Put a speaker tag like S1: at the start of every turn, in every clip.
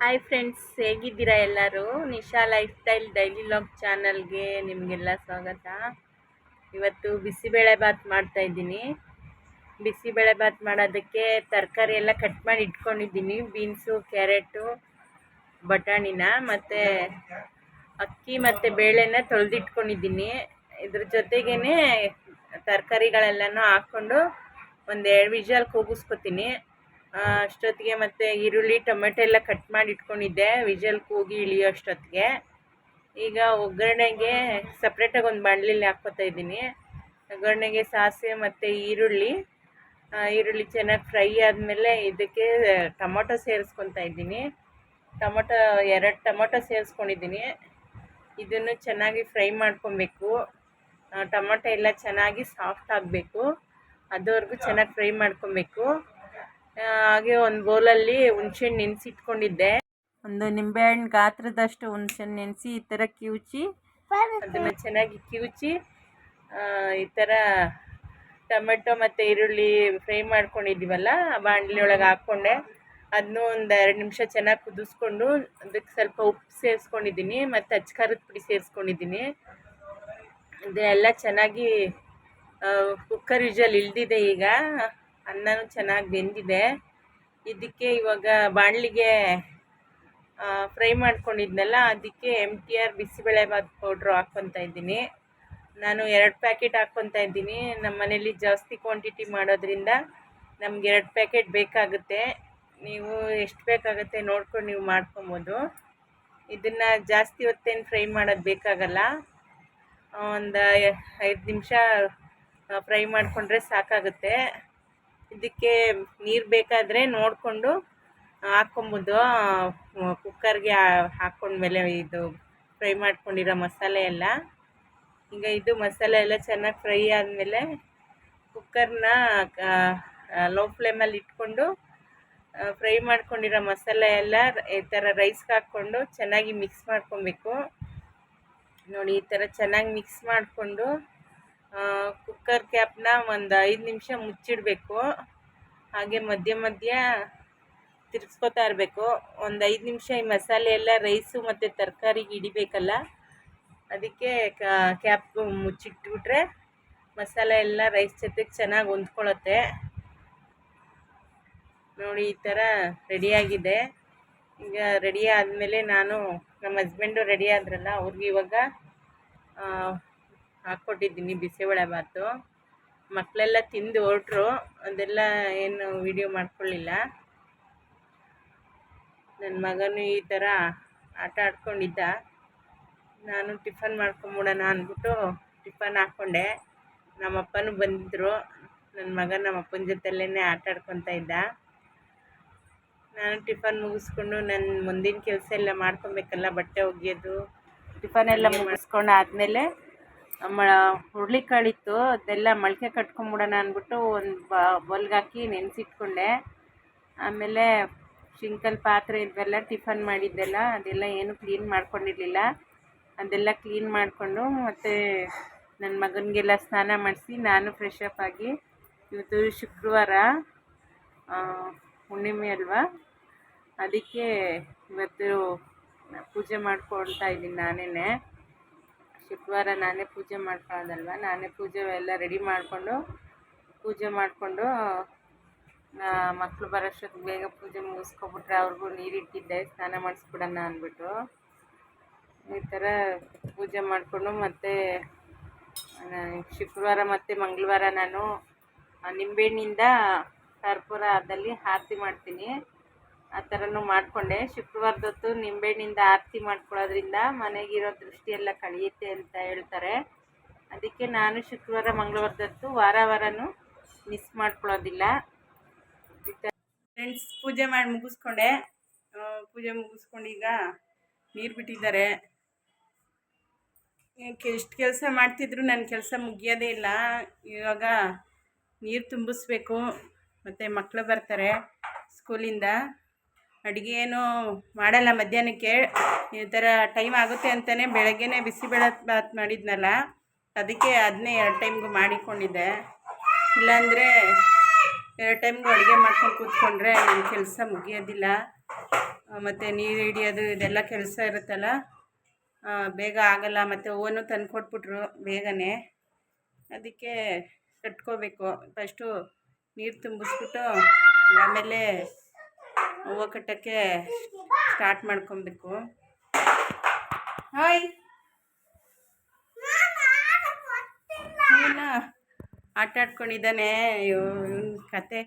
S1: Hi friends ಹೇಗಿದ್ದೀರಾ ಎಲ್ಲರೂ? Nisha life style daily log ಚಾನಲ್ಗೆ ನಿಮಗೆಲ್ಲ ಸ್ವಾಗತ. ಇವತ್ತು ಬಿಸಿಬೇಳೆ ಭಾತ್ ಮಾಡ್ತಾ ಇದ್ದೀನಿ. ಬಿಸಿಬೇಳೆ ಭಾತ್ ಮಾಡೋದಕ್ಕೆ ತರಕಾರಿ ಎಲ್ಲ ಕಟ್ ಮಾಡಿ ಇಟ್ಕೊಂಡಿದ್ದೀನಿ. ಬೀನ್ಸು, ಕ್ಯಾರೆಟು, ಬಟಾಣಿನ ಮತ್ತು ಅಕ್ಕಿ ಮತ್ತು ಬೇಳೆನ ತೊಳೆದಿಟ್ಕೊಂಡಿದ್ದೀನಿ. ಇದ್ರ ಜೊತೆಗೇ ತರಕಾರಿಗಳೆಲ್ಲನೂ ಹಾಕ್ಕೊಂಡು ಒಂದು ಎರಡು ವಿಷಲ್ ಕೂಗಿಸ್ಕೊತೀನಿ. ಅಷ್ಟೊತ್ತಿಗೆ ಮತ್ತು ಈರುಳ್ಳಿ, ಟೊಮೆಟೊ ಎಲ್ಲ ಕಟ್ ಮಾಡಿ ಇಟ್ಕೊಂಡಿದ್ದೆ. ವಿಜಲ್ ಕೂಗಿ ಇಳಿಯೋ ಅಷ್ಟೊತ್ತಿಗೆ. ಈಗ ಒಗ್ಗರಣೆಗೆ ಸಪ್ರೇಟಾಗಿ ಒಂದು ಬಾಣಲಿಲಿ ಹಾಕ್ಕೊತಾ ಇದ್ದೀನಿ. ಒಗ್ಗರಣೆಗೆ ಸಾಸಿವೆ ಮತ್ತು ಈರುಳ್ಳಿ. ಈರುಳ್ಳಿ ಚೆನ್ನಾಗಿ ಫ್ರೈ ಆದಮೇಲೆ ಇದಕ್ಕೆ ಟೊಮೊಟೊ ಸೇರಿಸ್ಕೊತಾ ಇದ್ದೀನಿ. ಟೊಮೊಟೊ, ಎರಡು ಟೊಮೊಟೊ ಸೇರಿಸ್ಕೊಂಡಿದ್ದೀನಿ. ಇದನ್ನು ಚೆನ್ನಾಗಿ ಫ್ರೈ ಮಾಡ್ಕೊಬೇಕು. ಟೊಮೊಟೊ ಎಲ್ಲ ಚೆನ್ನಾಗಿ ಸಾಫ್ಟ್ ಆಗಬೇಕು. ಅದುವರೆಗೂ ಚೆನ್ನಾಗಿ ಫ್ರೈ ಮಾಡ್ಕೊಬೇಕು. ಹಾಗೆ ಒಂದು ಬೌಲಲ್ಲಿ ಹುಣ್ಸೆಹಣ್ಣು ನೆನೆಸಿಟ್ಕೊಂಡಿದ್ದೆ. ಒಂದು ನಿಂಬೆಹಣ್ಣು ಗಾತ್ರದಷ್ಟು ಹುಣ್ಸೆಹಣ್ಣು ನೆನೆಸಿ ಈ ಥರ ಕಿವುಚಿ ಅದನ್ನು ಚೆನ್ನಾಗಿ ಕಿವುಚಿ ಈ ಥರ ಟೊಮೆಟೊ ಮತ್ತು ಈರುಳ್ಳಿ ಫ್ರೈ ಮಾಡ್ಕೊಂಡಿದ್ದೀವಲ್ಲ ಬಾಣಲಿ ಒಳಗೆ ಹಾಕ್ಕೊಂಡೆ. ಅದನ್ನೂ ಒಂದು ಎರಡು ನಿಮಿಷ ಚೆನ್ನಾಗಿ ಕುದಿಸ್ಕೊಂಡು, ಅದಕ್ಕೆ ಸ್ವಲ್ಪ ಉಪ್ಪು ಸೇರಿಸ್ಕೊಂಡಿದ್ದೀನಿ, ಮತ್ತು ಅಚ್ಕಾರದ ಪುಡಿ ಸೇರಿಸ್ಕೊಂಡಿದ್ದೀನಿ. ಇದೆಲ್ಲ ಚೆನ್ನಾಗಿ ಕುಕ್ಕರ್ ವಿಜಲ್ ಇಲ್ದಿದೆ ಈಗ. ಅನ್ನನೂ ಚೆನ್ನಾಗಿ ಬೆಂದಿದೆ. ಇದಕ್ಕೆ ಇವಾಗ ಬಾಣಲಿಗೆ ಫ್ರೈ ಮಾಡ್ಕೊಂಡಿದ್ನಲ್ಲ, ಅದಕ್ಕೆ M T R bisi bele bath powder ಹಾಕ್ಕೊತಾ ಇದ್ದೀನಿ. ನಾನು ಎರಡು ಪ್ಯಾಕೆಟ್ ಹಾಕ್ಕೊತಾ ಇದ್ದೀನಿ. ನಮ್ಮ ಮನೇಲಿ ಜಾಸ್ತಿ ಕ್ವಾಂಟಿಟಿ ಮಾಡೋದ್ರಿಂದ ನಮ್ಗೆ ಎರಡು ಪ್ಯಾಕೆಟ್ ಬೇಕಾಗುತ್ತೆ. ನೀವು ಎಷ್ಟು ಬೇಕಾಗುತ್ತೆ ನೋಡ್ಕೊಂಡು ನೀವು ಮಾಡ್ಕೊಬೋದು. ಇದನ್ನು ಜಾಸ್ತಿ ಹೊತ್ತೇನು ಫ್ರೈ ಮಾಡೋದು ಬೇಕಾಗಲ್ಲ. ಒಂದು ಐದು ನಿಮಿಷ ಫ್ರೈ ಮಾಡಿಕೊಂಡ್ರೆ ಸಾಕಾಗುತ್ತೆ. ಇದಕ್ಕೆ ನೀರು ಬೇಕಾದರೆ ನೋಡಿಕೊಂಡು ಹಾಕ್ಕೊಂಬೋದು. ಕುಕ್ಕರ್ಗೆ ಹಾಕ್ಕೊಂಡ್ಮೇಲೆ ಇದು ಫ್ರೈ ಮಾಡ್ಕೊಂಡಿರೋ ಮಸಾಲೆ ಎಲ್ಲ. ಈಗ ಇದು ಮಸಾಲೆ ಎಲ್ಲ ಚೆನ್ನಾಗಿ ಫ್ರೈ ಆದಮೇಲೆ ಕುಕ್ಕರ್ನ ಲೋ ಫ್ಲೇಮಲ್ಲಿ ಇಟ್ಕೊಂಡು ಫ್ರೈ ಮಾಡ್ಕೊಂಡಿರೋ ಮಸಾಲೆ ಎಲ್ಲ ಈ ಥರ ರೈಸ್ಗೆ ಹಾಕ್ಕೊಂಡು ಚೆನ್ನಾಗಿ ಮಿಕ್ಸ್ ಮಾಡ್ಕೊಬೇಕು. ನೋಡಿ ಈ ಥರ ಚೆನ್ನಾಗಿ ಮಿಕ್ಸ್ ಮಾಡಿಕೊಂಡು ಕುಕ್ಕರ್ ಕ್ಯಾಪ್ನ ಒಂದು ಐದು ನಿಮಿಷ ಮುಚ್ಚಿಡಬೇಕು. ಹಾಗೆ ಮಧ್ಯ ಮಧ್ಯ ತಿರ್ಗಿಸ್ಕೊತಾ ಇರಬೇಕು. ಒಂದು ಐದು ನಿಮಿಷ ಈ ಮಸಾಲೆ ಎಲ್ಲ ರೈಸು ಮತ್ತು ತರಕಾರಿಗೆ ಹಿಡಿಬೇಕಲ್ಲ, ಅದಕ್ಕೆ ಕ್ಯಾಪ್ ಮುಚ್ಚಿಟ್ಬಿಟ್ರೆ ಮಸಾಲೆ ಎಲ್ಲ ರೈಸ್ ಜೊತೆಗೆ ಚೆನ್ನಾಗಿ ಹೊಂದ್ಕೊಳತ್ತೆ. ನೋಡಿ ಈ ಥರ ರೆಡಿಯಾಗಿದೆ ಈಗ ರೆಡಿ ಆದಮೇಲೆ ನಾನು ನಮ್ಮ ಹಸ್ಬೆಂಡು ರೆಡಿ ಆದ್ರಲ್ಲ, ಅವ್ರಿಗೆ ಇವಾಗ ಹಾಕ್ಕೊಟ್ಟಿದ್ದೀನಿ ಬಿಸಿಬೇಳೆ ಭಾತು. ಮಕ್ಕಳೆಲ್ಲ ತಿಂದು ಹೊರಟ್ರು ಅದೆಲ್ಲ ಏನು ವಿಡಿಯೋ ಮಾಡ್ಕೊಳ್ಳಿಲ್ಲ. ನನ್ನ ಮಗನು ಈ ಥರ ಆಟ ಆಡ್ಕೊಂಡಿದ್ದ. ನಾನು ಟಿಫನ್ ಮಾಡ್ಕೊಂಬಿಡೋಣ ಅಂದ್ಬಿಟ್ಟು ಟಿಫನ್ ಹಾಕ್ಕೊಂಡೆ ನಮ್ಮಪ್ಪನೂ ಬಂದಿದ್ದರು ನನ್ನ ಮಗ ನಮ್ಮಪ್ಪನ ಜೊತೆಲೇ ಆಟ ಆಡ್ಕೊತಾ ಇದ್ದ. ನಾನು ಟಿಫನ್ ಮುಗಿಸ್ಕೊಂಡು ನನ್ನ ಮುಂದಿನ ಕೆಲಸ ಎಲ್ಲ ಮಾಡ್ಕೊಬೇಕಲ್ಲ ಬಟ್ಟೆ ಒಗೆಯೋದು. ಟಿಫನ್ ಎಲ್ಲ ಮುಗಿಸ್ಕೊಂಡು ಆದಮೇಲೆ ಹುರುಳಿಕಾಳಿತ್ತು, ಅದೆಲ್ಲ ಮೊಳಕೆ ಕಟ್ಕೊಂಬಿಡೋಣ ಅಂದ್ಬಿಟ್ಟು ಒಂದು ಬ ಹಾಕಿ ನೆನೆಸಿಟ್ಕೊಂಡೆ. ಆಮೇಲೆ ಶಿಂಕಲ್ ಪಾತ್ರೆ ಇದ್ವೆಲ್ಲ ಟಿಫನ್ ಮಾಡಿದ್ದೆಲ್ಲ, ಅದೆಲ್ಲ ಏನು ಕ್ಲೀನ್ ಮಾಡ್ಕೊಂಡಿರಲಿಲ್ಲ. ಅದೆಲ್ಲ ಕ್ಲೀನ್ ಮಾಡಿಕೊಂಡು ಮತ್ತು ನನ್ನ ಮಗನಿಗೆಲ್ಲ ಸ್ನಾನ ಮಾಡಿಸಿ ನಾನು ಫ್ರೆಶ್ ಅಪ್ ಆಗಿ ಇವತ್ತು ಶುಕ್ರವಾರ ಹುಣ್ಣಿಮೆ ಅಲ್ವಾ? ಅದಕ್ಕೆ ಇವತ್ತು ಪೂಜೆ ಮಾಡ್ಕೊಳ್ತಾ ಇದ್ದೀನಿ ನಾನೇ ಶುಕ್ರವಾರ ನಾನೇ ಪೂಜೆ ಮಾಡ್ಕೊಳ್ಳೋದಲ್ವ ನಾನೇ ಪೂಜೆ ಎಲ್ಲ ರೆಡಿ ಮಾಡಿಕೊಂಡು, ಪೂಜೆ ಮಾಡಿಕೊಂಡು ಮಕ್ಕಳು ಬರೋಷ್ಟೊತ್ತಿಗೆ ಬೇಗ ಪೂಜೆ ಮುಗಿಸ್ಕೊಬಿಟ್ರೆ ಅವ್ರಿಗೂ ನೀರಿಟ್ಟಿದ್ದೆ, ಸ್ನಾನ ಮಾಡಿಸ್ಬಿಡೋಣ ಅಂದ್ಬಿಟ್ಟು. ಈ ಥರ ಪೂಜೆ ಮಾಡಿಕೊಂಡು ಮತ್ತು ಶುಕ್ರವಾರ ಮತ್ತು ಮಂಗಳವಾರ ನಾನು ನಿಂಬೆಹಣ್ಣಿಂದ ಕರ್ಪೂರದಲ್ಲಿ ಆರತಿ ಮಾಡ್ತೀನಿ. ಆ ಥರನೂ ಮಾಡಿಕೊಂಡೆ. ಶುಕ್ರವಾರದೊತ್ತು ನಿಂಬೆಹಣ್ಣಿಂದ ಆರತಿ ಮಾಡ್ಕೊಳ್ಳೋದ್ರಿಂದ ಮನೆಗಿರೋ ದೃಷ್ಟಿ ಎಲ್ಲ ಕಳೆಯುತ್ತೆ ಅಂತ ಹೇಳ್ತಾರೆ. ಅದಕ್ಕೆ ನಾನು ಶುಕ್ರವಾರ, ಮಂಗಳವಾರದೊತ್ತು ವಾರ ವಾರನೂ ಮಿಸ್ ಮಾಡ್ಕೊಳ್ಳೋದಿಲ್ಲ. ಫ್ರೆಂಡ್ಸ್ ಪೂಜೆ ಮಾಡಿ ಮುಗಿಸ್ಕೊಂಡೆ. ಪೂಜೆ ಮುಗಿಸ್ಕೊಂಡು ಈಗ ನೀರು ಬಿಟ್ಟಿದ್ದಾರೆ. ಎಷ್ಟು ಕೆಲಸ ಮಾಡ್ತಿದ್ರು ನನ್ನ ಕೆಲಸ ಮುಗಿಯೋದೇ ಇಲ್ಲ. ಇವಾಗ ನೀರು ತುಂಬಿಸ್ಬೇಕು. ಮತ್ತು ಮಕ್ಕಳು ಬರ್ತಾರೆ ಸ್ಕೂಲಿಂದ. ಅಡುಗೆ ಏನು ಮಾಡಲ್ಲ. ಮಧ್ಯಾಹ್ನಕ್ಕೆ ಈ ಥರ ಟೈಮ್ ಆಗುತ್ತೆ ಅಂತಲೇ ಬೆಳಗ್ಗೆನೇ ಬಿಸಿಬೇಳೆ ಬಾತ್ ಮಾಡಿದ್ನಲ್ಲ. ಅದಕ್ಕೆ ಅದನ್ನೇ ಎರಡು ಟೈಮ್ಗೂ ಮಾಡಿಕೊಂಡಿದ್ದೆ. ಇಲ್ಲಾಂದರೆ ಎರಡು ಟೈಮ್ಗೂ ಅಡುಗೆ ಮಾಡ್ಕೊಂಡು ಕೂತ್ಕೊಂಡ್ರೆ ನನ್ನ ಕೆಲಸ ಮುಗಿಯೋದಿಲ್ಲ. ಮತ್ತು ನೀರು ಹಿಡಿಯೋದು ಇದೆಲ್ಲ ಕೆಲಸ ಇರುತ್ತಲ್ಲ. ಬೇಗ ಆಗಲ್ಲ. ಮತ್ತು ಹೂವನ್ನು ತಂದು ಕೊಟ್ಬಿಟ್ರು ಬೇಗನೆ. ಅದಕ್ಕೆ ಕಟ್ಕೋಬೇಕು. ಫಸ್ಟು ನೀರು ತುಂಬಿಸ್ಬಿಟ್ಟು ಆಮೇಲೆ ಹೂವು ಕಟ್ಟೋಕ್ಕೆ ಸ್ಟಾರ್ಟ್ ಮಾಡ್ಕೊಬೇಕು. ಹಾಯ್ ಹೂನ ಆಟ ಆಡ್ಕೊಂಡಿದ್ದಾನೆ. ಇವನ್ ಕತೆ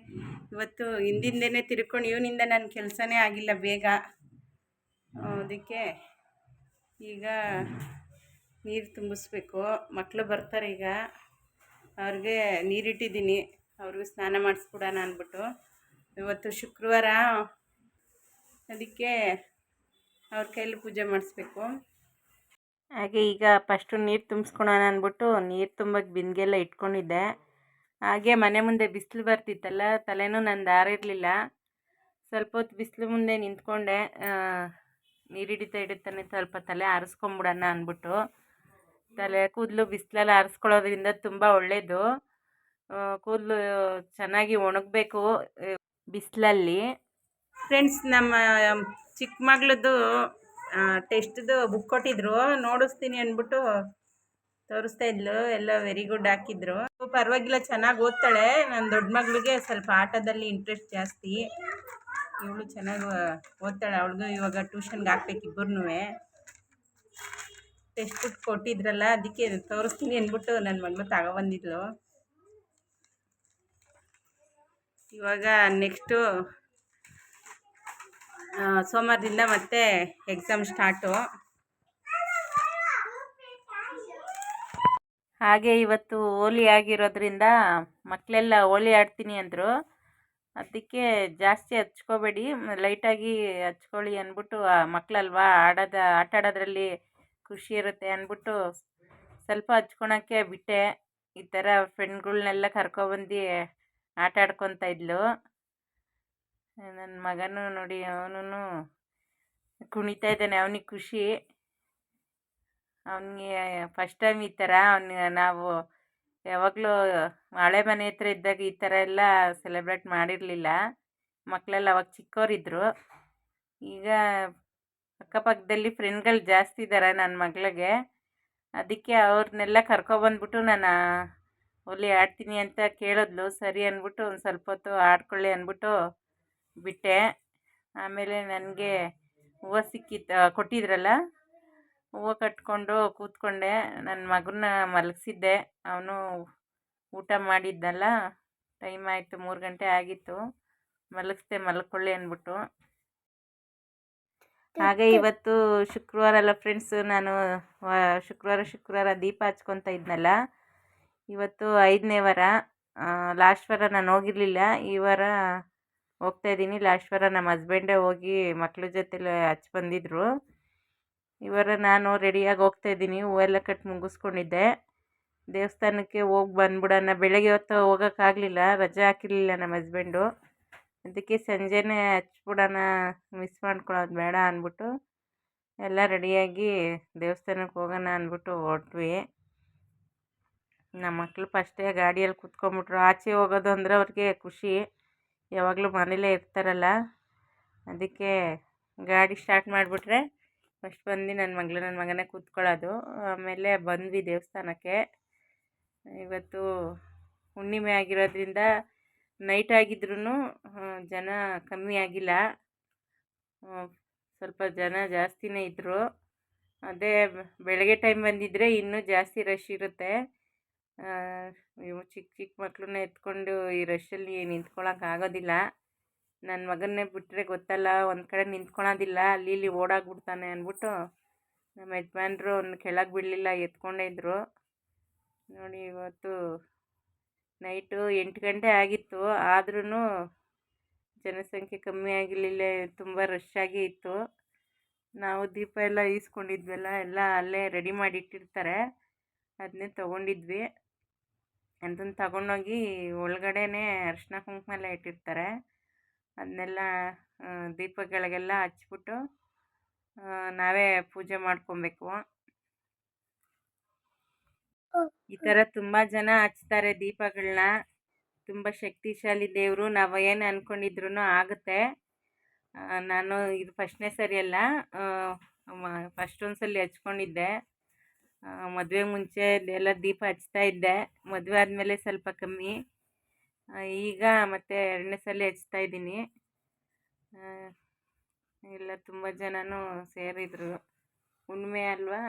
S1: ಇವತ್ತು ಹಿಂದಿಂದೇನೆ ತಿರ್ಕೊಂಡು ಇವನಿಂದ ನನ್ನ ಕೆಲಸನೇ ಆಗಿಲ್ಲ ಬೇಗ. ಅದಕ್ಕೆ ಈಗ ನೀರು ತುಂಬಿಸ್ಬೇಕು. ಮಕ್ಕಳು ಬರ್ತಾರೆ ಈಗ. ಅವ್ರಿಗೆ ನೀರಿಟ್ಟಿದ್ದೀನಿ. ಅವ್ರಿಗೂ ಸ್ನಾನ ಮಾಡಿಸ್ಬಿಡೋಣ ಅಂದ್ಬಿಟ್ಟು. ಇವತ್ತು ಶುಕ್ರವಾರ ಅದಕ್ಕೆ ಅವ್ರ ಕೈಲಿ ಪೂಜೆ ಮಾಡಿಸ್ಬೇಕು. ಹಾಗೆ ಈಗ ಫಸ್ಟು ನೀರು ತುಂಬಿಸ್ಕೊಳೋಣ ಅಂದ್ಬಿಟ್ಟು ನೀರು ತುಂಬಕ್ಕೆ ಬಿಂದಿಗೆಲ್ಲ ಇಟ್ಕೊಂಡಿದ್ದೆ. ಹಾಗೆ ಮನೆ ಮುಂದೆ ಬಿಸಿಲು ಬರ್ತಿತ್ತಲ್ಲ, ತಲೆನೂ ನಾನು ದಾರಿರಲಿಲ್ಲ ಸ್ವಲ್ಪ ಹೊತ್ತು ಬಿಸಿಲು ಮುಂದೆ ನಿಂತ್ಕೊಂಡೆ. ನೀರು ಹಿಡಿತಾ ಹಿಡಿತಾನೆ ಸ್ವಲ್ಪ ತಲೆ ಆರಿಸ್ಕೊಂಬಿಡೋಣ ಅಂದ್ಬಿಟ್ಟು. ತಲೆ ಕೂದಲು ಬಿಸಿಲಲ್ಲಿ ಆರಿಸ್ಕೊಳ್ಳೋದ್ರಿಂದ ತುಂಬ ಒಳ್ಳೆಯದು ಕೂದಲು ಚೆನ್ನಾಗಿ ಒಣಗಬೇಕು, ಬಿಸಿಲಲ್ಲಿ. ಫ್ರೆಂಡ್ಸ್ ನಮ್ಮ ಚಿಕ್ಕ ಮಗಳದ್ದು ಟೆಸ್ಟ್ದು ಬುಕ್ ಕೊಟ್ಟಿದ್ರು. ನೋಡಿಸ್ತೀನಿ ಅಂದ್ಬಿಟ್ಟು ತೋರಿಸ್ತಾ ಇದ್ಲು. ಎಲ್ಲ ವೆರಿ ಗುಡ್ ಹಾಕಿದ್ರು. ಪರವಾಗಿಲ್ಲ, ಚೆನ್ನಾಗಿ ಓದ್ತಾಳೆ. ನನ್ನ ದೊಡ್ಡ ಮಗಳಿಗೆ ಸ್ವಲ್ಪ ಆಟದಲ್ಲಿ ಇಂಟ್ರೆಸ್ಟ್ ಜಾಸ್ತಿ. ಇವಳು ಚೆನ್ನಾಗಿ ಓದ್ತಾಳೆ. ಅವಳಿಗೂ ಇವಾಗ ಟ್ಯೂಷನ್ಗೆ ಹಾಕ್ಬೇಕು ಇಬ್ಬರೂ ಟೆಸ್ಟ್ ಬುಕ್ ಕೊಟ್ಟಿದ್ರಲ್ಲ, ಅದಕ್ಕೆ ತೋರಿಸ್ತೀನಿ ಅಂದ್ಬಿಟ್ಟು ನನ್ನ ಮಗಳು ತಗೊಬಂದಿದ್ಲು. ಇವಾಗ ನೆಕ್ಸ್ಟು ಸೋಮವಾರದಿಂದ ಮತ್ತೆ ಎಕ್ಸಾಮ್ ಸ್ಟಾರ್ಟು ಹಾಗೆ ಇವತ್ತು ಹೋಲಿ ಆಗಿರೋದ್ರಿಂದ ಮಕ್ಕಳೆಲ್ಲ ಹೋಲಿ ಆಡ್ತೀನಿ ಅಂದರು. ಅದಕ್ಕೆ ಜಾಸ್ತಿ ಹಚ್ಕೋಬೇಡಿ ಲೈಟಾಗಿ ಹಚ್ಕೊಳ್ಳಿ ಅಂದ್ಬಿಟ್ಟು ಮಕ್ಕಳಲ್ವಾ ಆಡೋದ, ಆಟ ಆಡೋದ್ರಲ್ಲಿ ಖುಷಿ ಇರುತ್ತೆ ಅಂದ್ಬಿಟ್ಟು ಸ್ವಲ್ಪ ಹಚ್ಕೊಳಕ್ಕೆ ಬಿಟ್ಟೆ. ಈ ಥರ ಫ್ರೆಂಡ್ಗಳ್ನೆಲ್ಲ ಕರ್ಕೊಬಂದು ಆಟ ಆಡ್ಕೊತಾ ಇದ್ಲು. ನನ್ನ ಮಗನೂ ನೋಡಿ ಅವನು ಕುಣಿತಾ ಇದ್ದಾನೆ, ಅವನಿಗೆ ಖುಷಿ. ಅವನಿಗೆ ಫಸ್ಟ್ ಟೈಮ್ ಈ ಥರ ಅವ್ನಿಗೆ ನಾವು ಯಾವಾಗಲೂ ಹಳೆ ಮನೆ ಹತ್ರ ಇದ್ದಾಗ ಈ ಥರ ಎಲ್ಲ ಸೆಲೆಬ್ರೇಟ್ ಮಾಡಿರಲಿಲ್ಲ. ಮಕ್ಕಳೆಲ್ಲ ಅವಾಗ ಚಿಕ್ಕವರಿದ್ದರು ಈಗ ಅಕ್ಕಪಕ್ಕದಲ್ಲಿ ಫ್ರೆಂಡ್ಗಳು ಜಾಸ್ತಿ ಇದ್ದಾರೆ ನನ್ನ ಮಗಳಿಗೆ. ಅದಕ್ಕೆ ಅವ್ರನ್ನೆಲ್ಲ ಕರ್ಕೊಬಂದ್ಬಿಟ್ಟು ನಾನು ಹೋಲಿ ಆಡ್ತೀನಿ ಅಂತ ಕೇಳಿದ್ಲು. ಸರಿ ಅಂದ್ಬಿಟ್ಟು ಒಂದು ಸ್ವಲ್ಪ ಹೊತ್ತು ಆಡ್ಕೊಳ್ಳಿ ಅಂದ್ಬಿಟ್ಟು ಬಿಟ್ಟೆ. ಆಮೇಲೆ ನನಗೆ ಹೂವು ಸಿಕ್ಕಿತ್ತು ಕೊಟ್ಟಿದ್ರಲ್ಲ? ಹೂವು ಕಟ್ಕೊಂಡು ಕೂತ್ಕೊಂಡೆ. ನನ್ನ ಮಗನ್ನ ಮಲಗಿಸಿದ್ದೆ. ಅವನು ಊಟ ಮಾಡಿದ್ದಲ್ಲ? ಟೈಮ್ ಆಯಿತು ಮೂರು ಗಂಟೆ ಆಗಿತ್ತು. ಮಲಗಿಸ್ದೆ ಮಲ್ಕೊಳ್ಳಿ ಅಂದ್ಬಿಟ್ಟು. ಹಾಗೆ ಇವತ್ತು ಶುಕ್ರವಾರ ಅಲ್ಲ ಫ್ರೆಂಡ್ಸ್ ನಾನು ಶುಕ್ರವಾರ ಶುಕ್ರವಾರ ದೀಪ ಹಚ್ಕೊತ ಇದ್ನಲ್ಲ? ಇವತ್ತು ಐದನೇ ವಾರ. ಲಾಸ್ಟ್ ವಾರ ನಾನು ಹೋಗಿರಲಿಲ್ಲ. ಈ ವಾರ ಹೋಗ್ತಾಯಿದ್ದೀನಿ ಲಾಸ್ಟ್ ವಾರ ನಮ್ಮ ಹಸ್ಬೆಂಡೇ ಹೋಗಿ ಮಕ್ಳ ಜೊತೆಲಿ ಹಚ್ಚಿ ಬಂದಿದ್ರು. ಇವರ ವಾರ ನಾನು ರೆಡಿಯಾಗಿ ಹೋಗ್ತಾ ಇದ್ದೀನಿ. ಹೂವೆಲ್ಲ ಕಟ್ಟಿ ಮುಗಿಸ್ಕೊಂಡಿದ್ದೆ. ದೇವಸ್ಥಾನಕ್ಕೆ ಹೋಗಿ ಬಂದ್ಬಿಡೋಣ. ಬೆಳಗ್ಗೆ ಹೊತ್ತು ಹೋಗೋಕ್ಕಾಗಲಿಲ್ಲ ರಜೆ ಹಾಕಿರಲಿಲ್ಲ ನಮ್ಮ ಹಸ್ಬೆಂಡು. ಅದಕ್ಕೆ ಸಂಜೆನೇ ಹಚ್ಬಿಡೋಣ, ಮಿಸ್ ಮಾಡ್ಕೊಳ್ಳೋದು ಬೇಡ ಅಂದ್ಬಿಟ್ಟು ಎಲ್ಲ ರೆಡಿಯಾಗಿ ದೇವಸ್ಥಾನಕ್ಕೆ ಹೋಗೋಣ ಅಂದ್ಬಿಟ್ಟು ಹೊರಟ್ವಿ. ನಮ್ಮ ಮಕ್ಕಳು ಫಸ್ಟೇ ಗಾಡಿಯಲ್ಲಿ ಕೂತ್ಕೊಂಬಿಟ್ರು ಆಚೆ ಹೋಗೋದು ಅಂದರೆ ಅವ್ರಿಗೆ ಖುಷಿ. ಯಾವಾಗಲೂ ಮನೇಲೇ ಇರ್ತಾರಲ್ಲ, ಅದಕ್ಕೆ ಗಾಡಿ ಸ್ಟಾರ್ಟ್ ಮಾಡಿಬಿಟ್ರೆ ಫಸ್ಟ್ ಬಂದು ನನ್ನ ಮಗಳು ನನ್ನ ಮಗನೇ ಕೂತ್ಕೊಳ್ಳೋದು. ಆಮೇಲೆ ಬಂದ್ವಿ ದೇವಸ್ಥಾನಕ್ಕೆ. ಇವತ್ತು ಹುಣ್ಣಿಮೆ ಆಗಿರೋದ್ರಿಂದ ನೈಟ್ ಆಗಿದ್ರೂ ಜನ ಕಮ್ಮಿ ಆಗಿಲ್ಲ. ಸ್ವಲ್ಪ ಜನ ಜಾಸ್ತಿನೇ ಇದ್ದರು ಅದೇ, ಬೆಳಗ್ಗೆ ಟೈಮ್ ಬಂದಿದ್ದರೆ ಇನ್ನೂ ಜಾಸ್ತಿ ರಶ್ ಇರುತ್ತೆ. ಇವು ಚಿಕ್ಕ ಚಿಕ್ಕ ಮಕ್ಕಳನ್ನ ಎತ್ಕೊಂಡು ಈ ರಶಲ್ಲಿ ನಿಂತ್ಕೊಳ್ಳೋಕೆ ಆಗೋದಿಲ್ಲ. ನನ್ನ ಮಗನ್ನೇ ಬಿಟ್ಟರೆ ಗೊತ್ತಲ್ಲ, ಒಂದು ಕಡೆ ನಿಂತ್ಕೊಳ್ಳೋದಿಲ್ಲ ಅಲ್ಲಿ ಇಲ್ಲಿ ಓಡಾಗ್ಬಿಡ್ತಾನೆ ಅಂದ್ಬಿಟ್ಟು ನಮ್ಮ ಯಜಮಾನ್ರು ಅವ್ನ ಕೆಳಗೆ ಬಿಡಲಿಲ್ಲ ಎತ್ಕೊಂಡೇ ಇದ್ದರು ನೋಡಿ, ಇವತ್ತು ನೈಟು ಎಂಟು ಗಂಟೆ ಆಗಿತ್ತು. ಆದ್ರೂ ಜನಸಂಖ್ಯೆ ಕಮ್ಮಿ ಆಗಿರಲಿಲ್ಲ, ತುಂಬ ರಶ್ ಆಗಿ ಇತ್ತು. ನಾವು ದೀಪ ಎಲ್ಲ ಈಸ್ಕೊಂಡಿದ್ವಲ್ಲ, ಎಲ್ಲ ಅಲ್ಲೇ ರೆಡಿ ಮಾಡಿ ಇಟ್ಟಿರ್ತಾರೆ ಅದನ್ನೇ ತೊಗೊಂಡಿದ್ವಿ. ಅದನ್ನು ತಗೊಂಡೋಗಿ ಒಳಗಡೆನೇ ಅರಿಶಿನ ಕುಂಕುಮ ಎಲ್ಲ ಇಟ್ಟಿರ್ತಾರೆ. ಅದನ್ನೆಲ್ಲ ದೀಪಗಳಿಗೆಲ್ಲ ಹಚ್ಬಿಟ್ಟು ನಾವೇ ಪೂಜೆ ಮಾಡ್ಕೊಬೇಕು. ಈ ಥರ ತುಂಬ ಜನ ಹಚ್ತಾರೆ ದೀಪಗಳನ್ನ ತುಂಬ ಶಕ್ತಿಶಾಲಿ ದೇವರು. ನಾವು ಏನು ಅಂದ್ಕೊಂಡಿದ್ರು ಆಗುತ್ತೆ. ನಾನು ಇದು ಫಸ್ಟ್ನೇ ಸರಿ ಅಲ್ಲ ಫಸ್ಟ್ ಒಂದ್ಸಲಿ ಹಚ್ಕೊಂಡಿದ್ದೆ. ಮದುವೆ ಮುಂಚೆ ಎಲ್ಲ ದೀಪ ಹಚ್ತಾ ಇದ್ದೆ. ಮದುವೆ ಆದಮೇಲೆ ಸ್ವಲ್ಪ ಕಮ್ಮಿ. ಈಗ ಮತ್ತೆ ಎರಡನೇ ಸಲ ಹಚ್ತಾ ಇದ್ದೀನಿ. ಎಲ್ಲ ತುಂಬ ಜನನೂ ಸೇರಿದರು. ಹುಣ್ಣಿಮೆ ಅಲ್ವಾ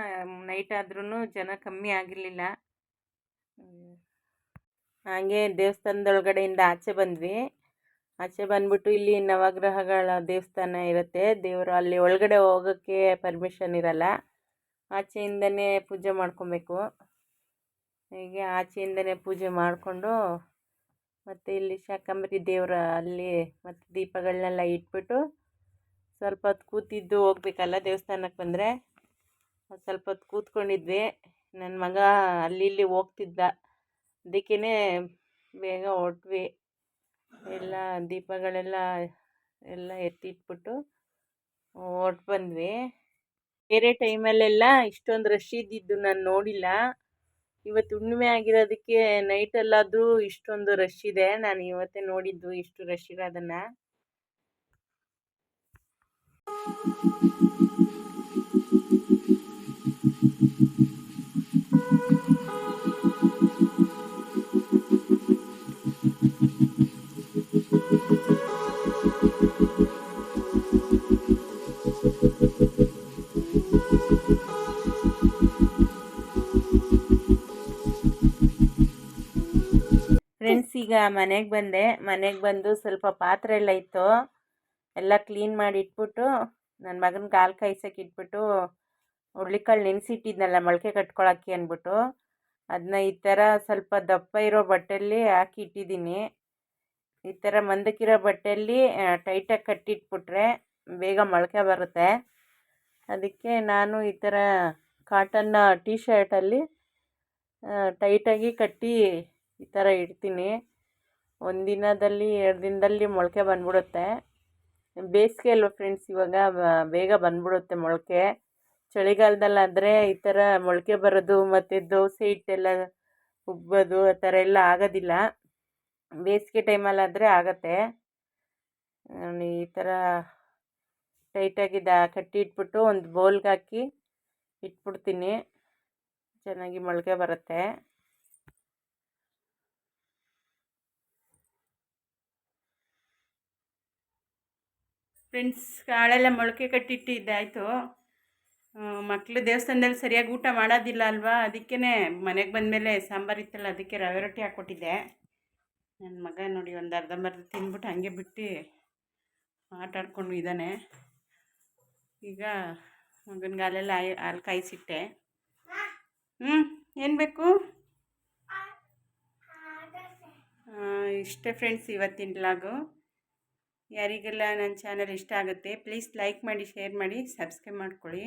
S1: ನೈಟ್ ಆದ್ರೂ ಜನ ಕಮ್ಮಿ ಆಗಿರಲಿಲ್ಲ. ಹಾಗೆ ದೇವಸ್ಥಾನದೊಳಗಡೆಯಿಂದ ಆಚೆ ಬಂದ್ವಿ. ಆಚೆ ಬಂದ್ಬಿಟ್ಟು ಇಲ್ಲಿ ನವಗ್ರಹಗಳ ದೇವಸ್ಥಾನ ಇರುತ್ತೆ. ದೇವರು ಅಲ್ಲಿ ಒಳಗಡೆ ಹೋಗೋಕ್ಕೆ ಪರ್ಮಿಷನ್ ಇರಲ್ಲ. ಆಚೆಯಿಂದನೇ ಪೂಜೆ ಮಾಡ್ಕೊಬೇಕು. ಹೀಗೆ ಆಚೆಯಿಂದನೇ ಪೂಜೆ ಮಾಡಿಕೊಂಡು ಮತ್ತು ಇಲ್ಲಿ ಶಾಕಂಬರಿ ದೇವರ ಅಲ್ಲಿ ಮತ್ತು ದೀಪಗಳನ್ನೆಲ್ಲ ಇಟ್ಬಿಟ್ಟು ಸ್ವಲ್ಪ ಹೊತ್ತು ಕೂತಿದ್ದು ಹೋಗ್ಬೇಕಲ್ಲ ದೇವಸ್ಥಾನಕ್ಕೆ ಬಂದರೆ. ಸ್ವಲ್ಪ ಹೊತ್ತು ಕೂತ್ಕೊಂಡಿದ್ವಿ. ನನ್ನ ಮಗ ಅಲ್ಲಿ ಇಲ್ಲಿ ಹೋಗ್ತಿದ್ದ. ಅದಕ್ಕೇ ಬೇಗ ಹೊಟ್ವಿ. ಎಲ್ಲ ದೀಪಗಳೆಲ್ಲ ಎಲ್ಲ ಎತ್ತಿಟ್ಬಿಟ್ಟು ಹೊರ್ಟು ಬಂದ್ವಿ. ಬೇರೆ ಟೈಮಲ್ಲೆಲ್ಲ ಇಷ್ಟೊಂದು ರಶ್ ಇದ್ದಿದ್ದು ನಾನು ನೋಡಿಲ್ಲ. ಇವತ್ತು ಹುಣ್ಣಿಮೆ ಆಗಿರೋದಕ್ಕೆ ನೈಟಲ್ಲಾದರೂ ಇಷ್ಟೊಂದು ರಶ್ ಇದೆ. ನಾನು ಇವತ್ತೇ ನೋಡಿದ್ದು ಇಷ್ಟು ರಶ್ ಇರೋದನ್ನು. ಫ್ರೆಂಡ್ಸ್ ಈಗ ಮನೆಗೆ ಬಂದೆ. ಮನೆಗೆ ಬಂದು ಸ್ವಲ್ಪ ಪಾತ್ರೆ ಎಲ್ಲ ಇತ್ತು. ಎಲ್ಲ ಕ್ಲೀನ್ ಮಾಡಿ ಇಟ್ಬಿಟ್ಟು ನನ್ನ ಮಗನ ಹಾಲು ಕಾಯ್ಸಕ್ಕೆ ಇಟ್ಬಿಟ್ಟು, ಹುರುಳಿಕಾಳು ನೆನೆಸಿಟ್ಟಿದ್ನಲ್ಲ ಮೊಳಕೆ ಕಟ್ಕೊಳಕ್ಕೆ ಅಂದ್ಬಿಟ್ಟು ಅದನ್ನ ಈ ಥರ ಸ್ವಲ್ಪ ದಪ್ಪ ಇರೋ ಬಟ್ಟೆಯಲ್ಲಿ ಹಾಕಿ ಇಟ್ಟಿದ್ದೀನಿ. ಈ ಥರ ಮಂದಕ್ಕಿರೋ ಬಟ್ಟೆಯಲ್ಲಿ ಟೈಟಾಗಿ ಕಟ್ಟಿಟ್ಬಿಟ್ರೆ ಬೇಗ ಮೊಳಕೆ ಬರುತ್ತೆ. ಅದಕ್ಕೆ ನಾನು ಈ ಥರ ಕಾಟನ್ನ ಟೀ ಶರ್ಟಲ್ಲಿ ಟೈಟಾಗಿ ಕಟ್ಟಿ ಈ ಥರ ಇಡ್ತೀನಿ. ಒಂದಿನದಲ್ಲಿ ದಿನದಲ್ಲಿ, ಎರಡು ದಿನದಲ್ಲಿ ಮೊಳಕೆ ಬಂದ್ಬಿಡುತ್ತೆ. ಬೇಸಿಗೆ ಅಲ್ವ ಫ್ರೆಂಡ್ಸ್ ಇವಾಗ ಬೇಗ ಬಂದ್ಬಿಡುತ್ತೆ ಮೊಳಕೆ. ಚಳಿಗಾಲದಲ್ಲಾದರೆ ಈ ಥರ ಮೊಳಕೆ ಬರೋದು ಮತ್ತು ದೋಸೆ, ಹಿಟ್ಟೆಲ್ಲ ಉಬ್ಬೋದು ಆ ಥರ ಎಲ್ಲ ಆಗೋದಿಲ್ಲ. ಬೇಸಿಗೆ ಟೈಮಲ್ಲಾದರೆ ಆಗುತ್ತೆ. ಈ ಥರ ಟೈಟಾಗಿ ದಾ, ಕಟ್ಟಿ ಇಟ್ಬಿಟ್ಟು ಒಂದು ಬೌಲ್ಗೆ ಹಾಕಿ ಇಟ್ಬಿಡ್ತೀನಿ. ಚೆನ್ನಾಗಿ ಮೊಳಕೆ ಬರುತ್ತೆ. ಫ್ರೆಂಡ್ಸ್ ಕಾಳೆಲ್ಲ ಮೊಳಕೆ ಕಟ್ಟಿಟ್ಟಿದ್ದಾಯಿತು ಮಕ್ಕಳು ದೇವಸ್ಥಾನದಲ್ಲಿ ಸರಿಯಾಗಿ ಊಟ ಮಾಡೋದಿಲ್ಲ ಅಲ್ವಾ? ಅದಕ್ಕೇ ಮನೆಗೆ ಬಂದಮೇಲೆ ಸಾಂಬಾರು ಇತ್ತಲ್ಲ, ಅದಕ್ಕೆ ರವೆ ರೊಟ್ಟಿ ಹಾಕ್ಕೊಟ್ಟಿದ್ದೆ. ನನ್ನ ಮಗ ನೋಡಿ ಒಂದು ಅರ್ಧಂಬರ್ಧ ತಿಂದ್ಬಿಟ್ಟು ಹಾಗೆ ಬಿಟ್ಟು ಆಟ ಇದ್ದಾನೆ. ಈಗ ಮಗನಿಗೆ ಹಾಲೆಲ್ಲ ಹಾಲು ಕಾಯಿಸಿಟ್ಟೆ. ಹ್ಞೂ ಏನು ಬೇಕು? ಇಷ್ಟೇ ಫ್ರೆಂಡ್ಸ್ ಇವತ್ತಿನ ಲಾಗು ಯಾರಿಗೆಲ್ಲ ನನ್ನ ಚಾನಲ್ ಇಷ್ಟ ಆಗುತ್ತೆ ಪ್ಲೀಸ್ ಲೈಕ್ ಮಾಡಿ ಶೇರ್ ಮಾಡಿ ಸಬ್ಸ್ಕ್ರೈಬ್ ಮಾಡ್ಕೊಳ್ಳಿ.